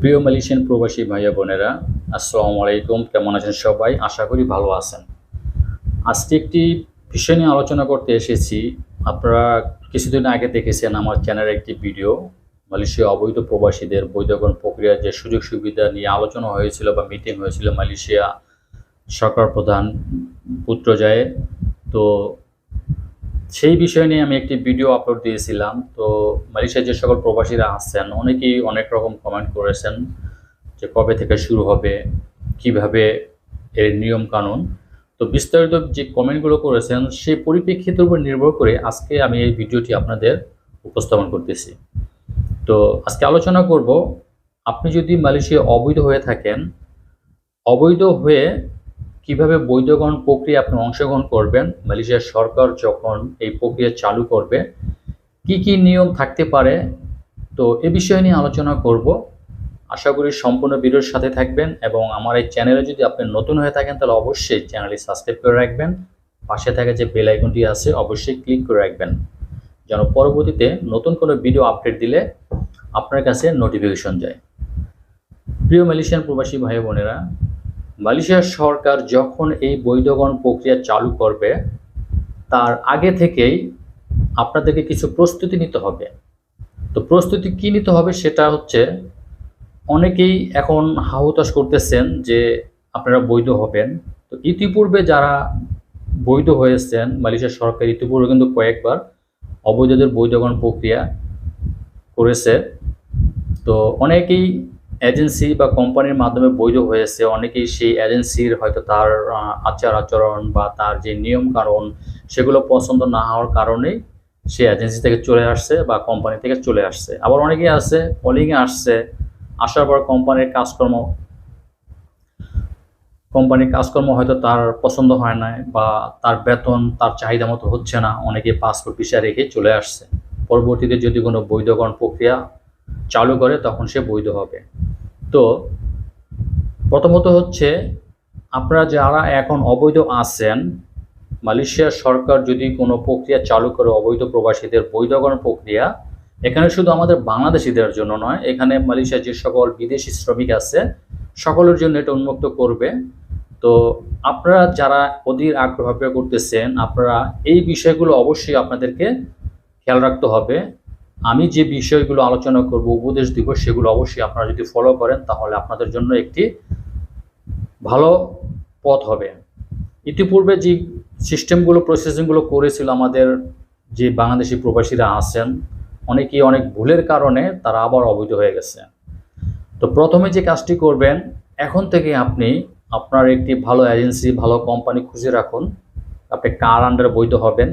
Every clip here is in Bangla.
প্রিয় মালয়েশিয়ান প্রবাসী ভাইয়া বোনেরা, আসসালামু আলাইকুম। কেমন আছেন সবাই? আশা করি ভালো আছেন। আজকে একটি বিষয় নিয়ে আলোচনা করতে এসেছি। আপনারা কিছুদিন আগে দেখেছেন আমার চ্যানেলের একটি ভিডিও। মালয়েশিয়া অবৈধ প্রবাসীদের বৈধকরণ প্রক্রিয়ার যে সুযোগ সুবিধা নিয়ে আলোচনা হয়েছিল বা মিটিং হয়েছিল মালয়েশিয়া সরকার প্রধান পুত্রজয়ে তো সেই বিষয় নিয়ে আমি একটি ভিডিও আপলোড দিয়েছিলাম। তো মালয়েশিয়ার যে সকল প্রবাসীরা আছেন, অনেকেই অনেক রকম কমেন্ট করেছেন যে কবে থেকে শুরু হবে, কীভাবে এর নিয়ম কানুন। তো বিস্তারিত যে কমেন্টগুলো করেছেন, সেই পরিপ্রেক্ষিতের উপর নির্ভর করে আজকে আমি এই ভিডিওটি আপনাদের উপস্থাপন করতেছি। তো আজকে আলোচনা করব, আপনি যদি মালয়েশিয়া অবৈধ হয়ে থাকেন, অবৈধ হয়ে কীভাবে বৈধকরণ প্রক্রিয়া আপনি অংশগ্রহণ করবেন? মালয়েশিয়ার সরকার যখন এই প্রক্রিয়া চালু করবে, কি কি নিয়ম থাকতে পারে? তো এ বিষয় নিয়ে আলোচনা করব। আশা করি সম্পূর্ণ ভিডিওর সাথে থাকবেন এবং আমার এই চ্যানেলে যদি আপনি নতুন হয়ে থাকেন, তাহলে অবশ্যই চ্যানেলটি সাবস্ক্রাইব করে রাখবেন। পাশে থাকা যে বেল আইকনটি আছে, অবশ্যই ক্লিক করে রাখবেন। যেন পরবর্তীতে নতুন কোনো ভিডিও আপডেট দিলে আপনার কাছে নোটিফিকেশন যায়। প্রিয় মালয়েশিয়ান প্রবাসী ভাই বোনেরা মালয়েশিয়ার সরকার যখন এই বৈধকরণ প্রক্রিয়া চালু করবে, তার আগে থেকেই আপনাদেরকে কিছু প্রস্তুতি নিতে হবে। তো প্রস্তুতি কী নিতে হবে সেটা হচ্ছে, অনেকেই এখন হাহুতাশ করতেছেন যে আপনারা বৈধ হবেন। তো ইতিপূর্বে যারা বৈধ হয়েছেন, মালয়েশিয়ার সরকার ইতিপূর্বে কিন্তু কয়েকবার অবৈধদের বৈধকরণ প্রক্রিয়া করেছে। তো অনেকেই এজেন্সি বা কোম্পানির মাধ্যমে বৈধ হয়েছে। অনেকেই সেই এজেন্সির হয়তো তার আচার আচরণ বা তার যে নিয়ম কারণ সেগুলো পছন্দ না হওয়ার কারণেই সে এজেন্সি থেকে চলে আসছে বা কোম্পানি থেকে চলে আসছে। আবার অনেকেই আছে কলিংয়ে আসছে, আসার পর কোম্পানির কাজকর্ম কোম্পানির কাজকর্ম হয়তো তার পছন্দ হয় না বা তার বেতন, তার চাহিদা মতো হচ্ছে না। অনেকে পাসপোর্ট ভিসা রেখে চলে আসছে। পরবর্তীতে যদি কোনো বৈধকরণ প্রক্রিয়া চালু করে, তখন সে বৈধ হবে। তো প্রথমত হচ্ছে আপনারা যারা এখন অবৈধ আছেন, মালয়েশিয়ার সরকার যদি কোনো প্রক্রিয়া চালু করে অবৈধ প্রবাসীদের বৈধকরণ প্রক্রিয়া, এখানে শুধু আমাদের বাংলাদেশিদের জন্য নয়, এখানে মালয়েশিয়ার যে সকল বিদেশি শ্রমিক আছে, সকলের জন্য এটা উন্মুক্ত করবে। তো আপনারা যারা অধীর আগ্রহ করতেছেন, আপনারা এই বিষয়গুলো অবশ্যই আপনাদেরকে খেয়াল রাখতে হবে। আমি যে বিষয়গুলো আলোচনা করব, উপদেশ দিব, সেগুলো অবশ্যই আপনারা যদি ফলো করেন, তাহলে আপনাদের জন্য একটি ভালো পথ হবে। ইতিপূর্বে যে সিস্টেমগুলো প্রসেসিংগুলো করেছিল আমাদের যে বাংলাদেশি প্রবাসীরা আছেন, অনেকেই অনেক ভুলের কারণে তারা আবার অবৈধ হয়ে গেছে। তো প্রথমে যে কাজটি করবেন, এখন থেকে আপনি আপনার একটি ভালো এজেন্সি ভালো কোম্পানি খুঁজে রাখুন। আপনি কার আন্ডারে বৈধ হবেন,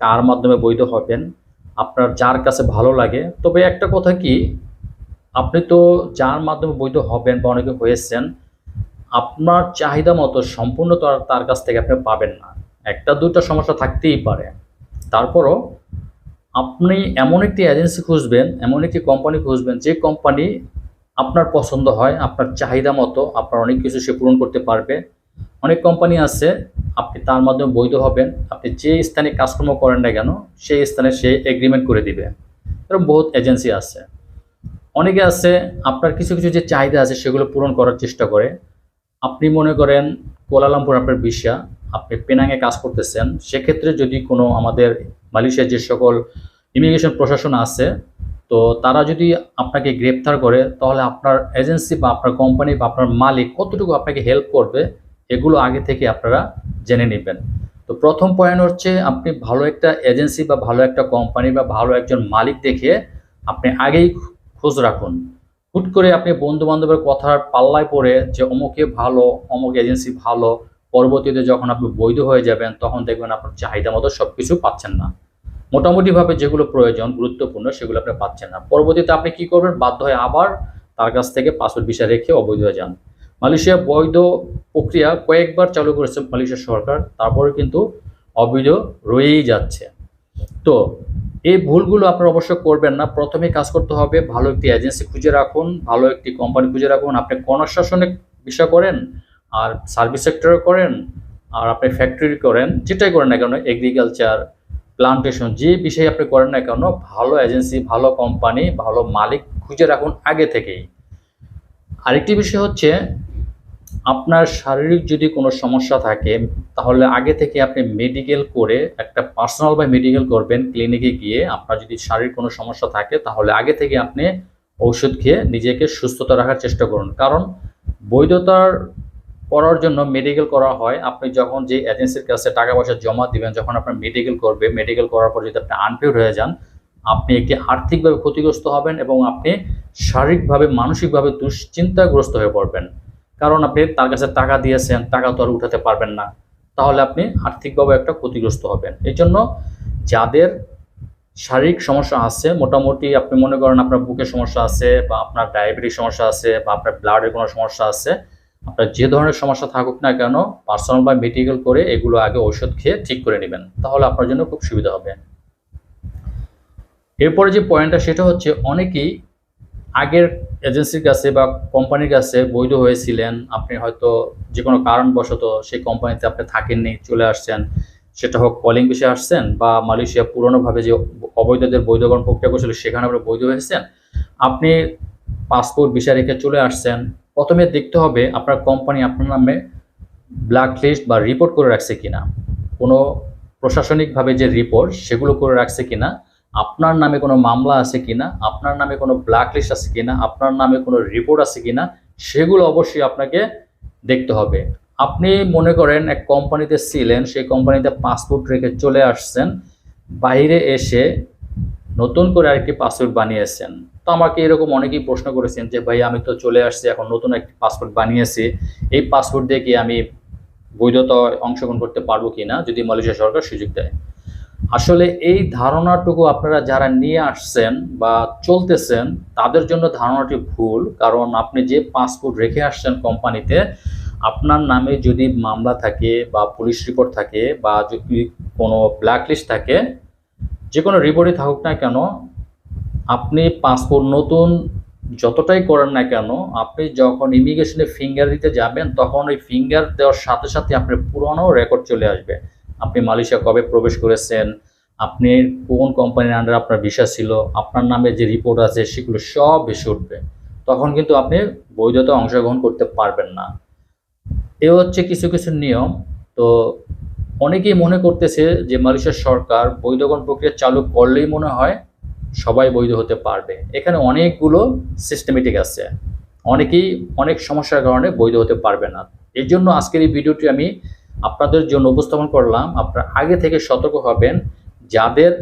কার মাধ্যমে বৈধ হবেন আপনার যার কাছে ভালো লাগে। তবে একটা কথা কি, আপনি তো যার মাধ্যমে বৈধ হবেন বা অনেকে হয়েছেন, আপনার চাহিদা মতো সম্পূর্ণ তো তার কাছ থেকে আপনি পাবেন না। একটা দুটা সমস্যা থাকতেই পারে। তারপরও আপনি এমন একটি এজেন্সি খুঁজবেন, এমন একটি কোম্পানি খুঁজবেন, যে কোম্পানি আপনার পছন্দ হয়, আপনার চাহিদা মতো, আপনার অনেক কিছু সে পূরণ করতে পারবে। অনেক কোম্পানি আছে, আপনি তার মাধ্যমে বৈধ হবেন, আপনি যে স্থানে কাজকর্ম করেন না কেন, সেই স্থানে সে এগ্রিমেন্ট করে দিবে। এরকম বহুত এজেন্সি আছে। অনেকে আছে, আপনার কিছু কিছু যে চাহিদা আছে, সেগুলো পূরণ করার চেষ্টা করে। আপনি মনে করেন, কোলালামপুর আপনার ভিসা আপনি পেনাঙে কাজ করতেছেন, সেক্ষেত্রে যদি কোনো আমাদের মালয়েশিয়ার যে সকল ইমিগ্রেশন প্রশাসন আছে, তো তারা যদি আপনাকে গ্রেপ্তার করে, তাহলে আপনার এজেন্সি বা আপনার কোম্পানি বা আপনার মালিক কতটুকু আপনাকে হেল্প করবে এগুলো আগে থেকে আপনারা জেনে নেবেন। তো প্রথম পয়েন্ট হচ্ছে আপনি ভালো একটা এজেন্সি বা ভালো একটা কোম্পানি বা ভালো একজন মালিক দেখে আপনি আগেই খোঁজ রাখুন। হুট করে আপনি বন্ধু বান্ধবের কথার পাল্লায় পড়ে যে অমুকে ভালো, অমুক এজেন্সি ভালো, পরবর্তীতে যখন আপনি বৈধ হয়ে যাবেন, তখন দেখবেন আপনার চাহিদা মতো সব কিছু পাচ্ছেন না। মোটামুটিভাবে যেগুলো প্রয়োজন, গুরুত্বপূর্ণ, সেগুলো আপনি পাচ্ছেন না। পরবর্তীতে আপনি কি করবেন? বাধ্য হয়ে আবার তার কাছ থেকে পাসপোর্ট ভিসা রেখে অবৈধ হয়ে যান। মালয়েশিয়া বৈধ প্রক্রিয়া কয়েকবার চালু করেছে মালয়েশিয়া সরকার, তারপরে কিন্তু অবৈধ রয়েই যাচ্ছে। তো এই ভুলগুলো আপনারা অবশ্য করবেন না। প্রথমে কাজ করতে হবে ভালো একটি এজেন্সি খুঁজে রাখুন, ভালো একটি কোম্পানি খুঁজে রাখুন। আপনি কনস্ট্রাকশনে বিষয় করেন, আর সার্ভিস সেক্টরে করেন, আর আপনি ফ্যাক্টরি করেন, যেটাই করেন না কেন, এগ্রিকালচার, প্লান্টেশন, যে বিষয়ে আপনি করেন না কেন, ভালো এজেন্সি, ভালো কোম্পানি, ভালো মালিক খুঁজে রাখুন আগে থেকেই। আরেকটি বিষয় হচ্ছে আপনার শারীরিক যদি কোনো সমস্যা থাকে, তাহলে আগে থেকে আপনি মেডিকেল করে একটা পার্সোনাল বা মেডিকেল করবেন ক্লিনিকে গিয়ে। আপনার যদি শারীরিক কোনো সমস্যা থাকে, তাহলে আগে থেকে আপনি ঔষধ খেয়ে নিজেকে সুস্থতা রাখার চেষ্টা করুন। কারণ বৈধতার করার জন্য মেডিকেল করা হয়। আপনি যখন যে এজেন্সির কাছে টাকা পয়সা জমা দিবেন, যখন আপনার মেডিকেল করবে মেডিকেল করার পর যদি আপনি আনফিউর হয়ে যান, আপনি একটি আর্থিকভাবে ক্ষতিগ্রস্ত হবেন এবং আপনি শারীরিকভাবে, মানসিকভাবে দুশ্চিন্তাগ্রস্ত হয়ে পড়বেন। কারণ আপনি তার কাছে টাকা দিয়েছেন, টাকা তো আর উঠাতে পারবেন না। তাহলে আপনি আর্থিকভাবে একটা ক্ষতিগ্রস্ত হবেন। এই জন্য যাদের শারীরিক সমস্যা আছে, মোটামুটি আপনি মনে করেন আপনার বুকের সমস্যা আছে বা আপনার ডায়াবেটিস সমস্যা আছে বা আপনার ব্লাডের কোনো সমস্যা আছে, আপনার যে ধরনের সমস্যা থাকুক না কেন পার্সোনাল বা মেডিকেল করে এগুলো আগে ঔষধ খেয়ে ঠিক করে নেবেন। তাহলে আপনার জন্য খুব সুবিধা হবে। এরপরে যে পয়েন্টটা সেটা হচ্ছে অনেকেই আগের এজেন্সির কাছে বা কোম্পানির কাছে বৈধ হয়েছিলেন। আপনি হয়তো যে কোনো কারণবশত সেই কোম্পানিতে আপনি থাকেননি, চলে আসছেন। সেটা হোক কলিং বিষয়ে আসছেন বা মালয়েশিয়া পুরনোভাবে যে অবৈধদের বৈধকরণ প্রক্রিয়া করছিল, সেখানে আপনি বৈধ হয়েছেন। আপনি পাসপোর্ট বিষয় রেখে চলে আসছেন। প্রথমে দেখতে হবে আপনার কোম্পানি আপনার নামে ব্ল্যাক লিস্ট বা রিপোর্ট করে রাখছে কিনা। কোনো প্রশাসনিকভাবে যে রিপোর্ট সেগুলো করে রাখছে কিনা। আপনার নামে কোনো মামলা আছে কিনা, আপনার নামে কোনো ব্ল্যাক লিস্ট আছে কিনা, আপনার নামে কোনো রিপোর্ট আছে কিনা, সেগুলো অবশ্যই আপনাকে দেখতে হবে। আপনি মনে করেন এক কোম্পানিতে ছিলেন, সেই কোম্পানিতে পাসপোর্ট রেখে চলে আসছেন, বাইরে এসে নতুন করে আরেকটি পাসপোর্ট বানিয়েছেন। তো আমাকে এরকম অনেকেই প্রশ্ন করেছেন যে, ভাই, আমি তো চলে আসছি, এখন নতুন একটি পাসপোর্ট বানিয়েছি, এই পাসপোর্ট দিয়ে কি আমি বৈধতা অংশগ্রহণ করতে পারব কি না যদি মালয়েশিয়া সরকার সুযোগ দেয়। আসলে এই ধারণাটুকু আপনারা যারা নিয়ে আসছেন বা চলতেছেন, তাদের জন্য ধারণাটি ভুল। কারণ আপনি যে পাসপোর্ট রেখে আসছেন কোম্পানিতে, আপনার নামে যদি মামলা থাকে বা পুলিশ রিপোর্ট থাকে বা যদি কোনো ব্ল্যাক লিস্ট থাকে যে কোনো রিপোর্টই থাকুক না কেন, আপনি পাসপোর্ট নতুন যতটাই করেন না কেন, আপনি যখন ইমিগ্রেশনে ফিঙ্গার দিতে যাবেন, তখন ওই ফিঙ্গার দেওয়ার সাথে সাথে আপনার পুরনো রেকর্ড চলে আসবে। আপনি মালয়েশিয়া কবে প্রবেশ করেছেন? আপনি কোন কোম্পানির আন্ডার আপনার ভিসা ছিল? আপনার নামে যে রিপোর্ট আছে সেগুলো সব বেশি উঠবে। তখন কিন্তু আপনি বৈধতা অংশগ্রহণ করতে পারবেন না। এ হচ্ছে কিছু কিছু নিয়ম। তো অনেকেই মনে করতেছে যে মালয়েশিয়ার সরকার বৈধকরণ প্রক্রিয়া চালু করলেই মনে হয় সবাই বৈধ হতে পারবে। এখানে অনেকগুলো সিস্টেমেটিক আছে। অনেকেই অনেক সমস্যার কারণে বৈধ হতে পারবে না। এই জন্য আজকের এই ভিডিওটি আমি আপনাদের জন্য উপস্থাপন করলাম। আপনারা আগে থেকে সতর্ক হবেন। যাদের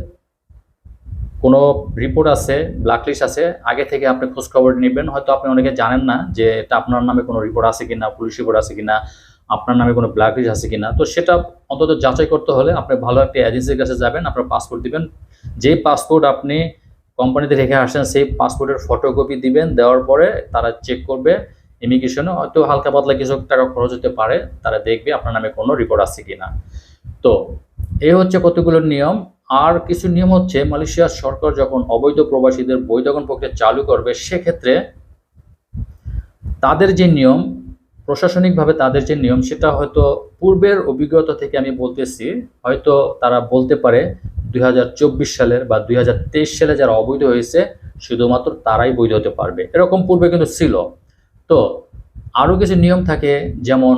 কোনো রিপোর্ট আছে ব্ল্যাকলিস্ট আছে, আগে থেকে আপনি খোঁজখবর নেবেন। হয়তো আপনি অনেকে জানেন না যে এটা আপনার নামে কোনো রিপোর্ট আছে কিনা পুলিশ রিপোর্ট আছে কিনা, আপনার নামে কোনো ব্ল্যাকলিস্ট আছে কিনা। তো সেটা অন্তত যাচাই করতে হলে আপনি ভালো একটা এজেন্সির কাছে যাবেন, আপনার পাসপোর্ট দিবেন। যেই পাসপোর্ট আপনি কোম্পানিতে রেখে আসেন সেই পাসপোর্টের ফটোকপি দিবেন। দেওয়ার পরে তারা চেক করবে। ইমিগ্রেশনে হয়তো হালকা পাতলা কিছু টাকা খরচ হতে পারে, তারা দেখবে আপনার নামে কোনো রিপোর্ট আছে কিনা। তো, এই হচ্ছে কতগুলো নিয়ম। আর কিছু নিয়ম হচ্ছে মালয়েশিয়ার সরকার যখন অবৈধ প্রবাসীদের বৈধকরণ প্রক্রিয়া চালু করবে, সেক্ষেত্রে তাদের যে নিয়ম, প্রশাসনিকভাবে তাদের যে নিয়ম, সেটা হয়তো পূর্বের অভিজ্ঞতা থেকে আমি বলতেছি, হয়তো তারা বলতে পারে দুই হাজার চব্বিশ সালের বা দুই হাজার তেইশ সালে যারা অবৈধ হয়েছে, শুধুমাত্র তারাই বৈধ হতে পারবে। এরকম পূর্বে কিন্তু ছিল। তো আরও কিছু নিয়ম থাকে, যেমন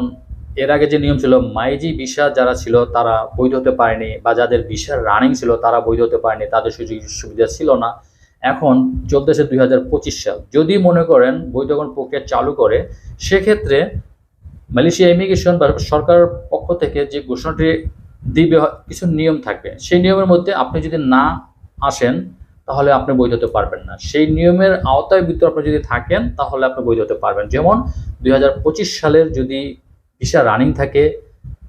এর আগে যে নিয়ম ছিল, মাইজি ভিসা যারা ছিল তারা বৈধ হতে পারেনি বা যাদের ভিসা রানিং ছিল তারা বৈধ হতে পারেনি, তাদের সুযোগ সুবিধা ছিল না। এখন চলতেছে দুই সাল। যদি মনে করেন বৈধকরণ প্রক্রিয়া চালু করে, সেক্ষেত্রে মালয়েশিয়া ইমিগ্রেশন বা সরকারের পক্ষ থেকে যে ঘোষণাটি দিবে, কিছু নিয়ম থাকবে। সেই নিয়মের মধ্যে আপনি যদি না আসেন তাহলে আপনি বৈধ হতে পারবেন না। সেই নিয়মের আওতায় ভিতরে আপনি যদি থাকেন, তাহলে আপনি বৈধ হতে পারবেন। যেমন দুই হাজার পঁচিশ সালের যদি ভিসা রানিং থাকে,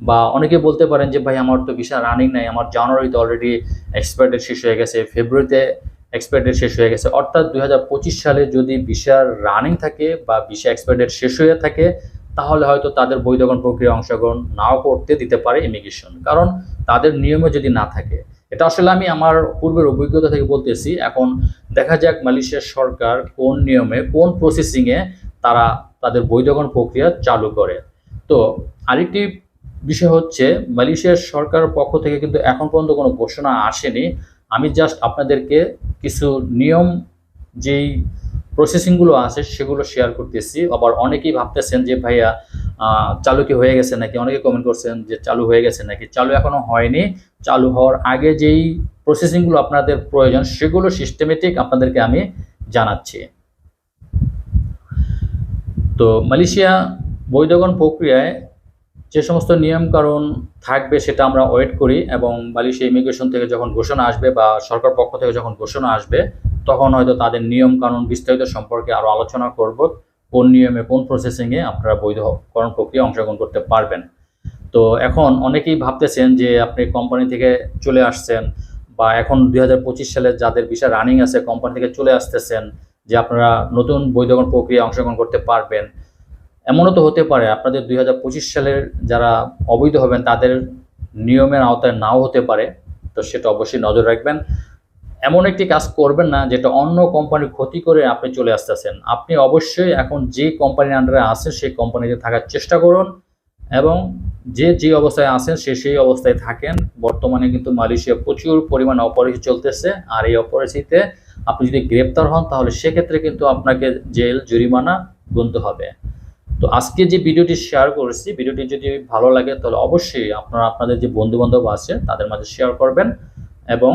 বা অনেকে বলতে পারেন যে, ভাই, আমার তো ভিসা রানিং নাই, আমার জানুয়ারিতে অলরেডি এক্সপায়ার শেষ হয়ে গেছে ফেব্রুয়ারিতে এক্সপায়ার ডেট শেষ হয়ে গেছে। অর্থাৎ দুই হাজার পঁচিশ সালে যদি ভিসার রানিং থাকে, বা ভিসা এক্সপায়ার ডেট শেষ হয়ে থাকে, তাহলে হয়তো তাদের বৈধকরণ প্রক্রিয়া অংশগ্রহণ নাও করতে দিতে পারে ইমিগ্রেশন। কারণ তাদের নিয়মে যদি না থাকে এটা আসলে আমি আমার পূর্বের অভিজ্ঞতা থেকে বলতেছি। এখন দেখা যাক মালয়েশিয়ার সরকার কোন নিয়মে, কোন প্রসেসিংয়ে তারা তাদের বৈধকরণ প্রক্রিয়া চালু করে। তো আরেকটি বিষয় হচ্ছে, মালয়েশিয়ার সরকারের পক্ষ থেকে কিন্তু এখন পর্যন্ত কোনো ঘোষণা আসেনি। আমি জাস্ট আপনাদেরকে কিছু নিয়ম যেই প্রসেসিংগুলো আছে, সেগুলো শেয়ার করতেছি। আবার অনেকেই ভাবতেছেন যে, ভাইয়া চালু কি হয়ে গেছে নাকি? অনেকে কমেন্ট করছেন যে, চালু হয়ে গেছে নাকি? চালু এখনও হয়নি। চালু হওয়ার আগে যেই প্রসেসিংগুলো আপনাদের প্রয়োজন, সেগুলো সিস্টেমেটিক আপনাদেরকে আমি জানাচ্ছি। তো মালয়েশিয়া বৈধগণ প্রক্রিয়ায় যে সমস্ত নিয়মকানুন থাকবে, সেটা আমরা ওয়েট করি এবং মালয়েশিয়া ইমিগ্রেশন থেকে যখন ঘোষণা আসবে বা সরকার পক্ষ থেকে যখন ঘোষণা আসবে তখন হয়তো তাদের নিয়ম কানুন বিস্তারিত সম্পর্কে আরও আলোচনা করব, কোন নিয়মে কোন প্রসেসিংয়ে আপনারা বৈধকরণ প্রক্রিয়া অংশগ্রহণ করতে পারবেন। তো এখন অনেকেই ভাবতেছেন যে আপনি কোম্পানি থেকে চলে আসছেন বা এখন দুই সালে যাদের বিষয় রানিং আছে কোম্পানি থেকে চলে আসতেছেন যে আপনারা নতুন বৈধকরণ প্রক্রিয়া অংশগ্রহণ করতে পারবেন। এমনও তো হতে পারে, আপনাদের দুই হাজার পঁচিশ সালের যারা অবৈধ হবেন তাদের নিয়মের আওতায় নাও হতে পারে, তো সেটা অবশ্যই নজর রাখবেন। এমন একটি কাজ করবেন না যেটা অন্য কোম্পানির ক্ষতি করে আপনি চলে আসতেছেন। আপনি অবশ্যই এখন যে কোম্পানির আন্ডারে আছেন, সেই কোম্পানিতে থাকার চেষ্টা করুন এবং যে যে অবস্থায় আছেন, সে সেই অবস্থায় থাকেন। বর্তমানে কিন্তু মালয়েশিয়া প্রচুর পরিমাণে অপরাধী চলতেছে আর এই অপরাধীতে আপনি যদি গ্রেপ্তার হন, তাহলে সেক্ষেত্রে কিন্তু আপনাকে জেল, জরিমানা গুনতে হবে। তো আজকে যে ভিডিওটি শেয়ার করেছি, ভিডিওটি যদি ভালো লাগে, তাহলে অবশ্যই আপনারা, আপনাদের যে বন্ধু বান্ধব আছে, তাদের মাঝে শেয়ার করবেন। এবং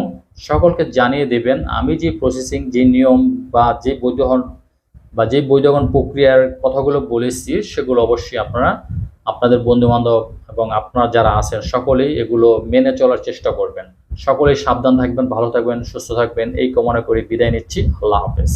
সকলকে জানিয়ে দেবেন, আমি যে প্রসেসিং যে নিয়ম বা যে বৈধহন বা যে বৈধগণ প্রক্রিয়ার কথাগুলো বলেছি সেগুলো অবশ্যই আপনারা আপনাদের বন্ধুবান্ধব এবং আপনারা যারা আছেন, সকলেই এগুলো মেনে চলার চেষ্টা করবেন। সকলেই সাবধান থাকবেন, ভালো থাকবেন, সুস্থ থাকবেন। এই কামনা করে বিদায় নিচ্ছি। আল্লাহ হাফেজ।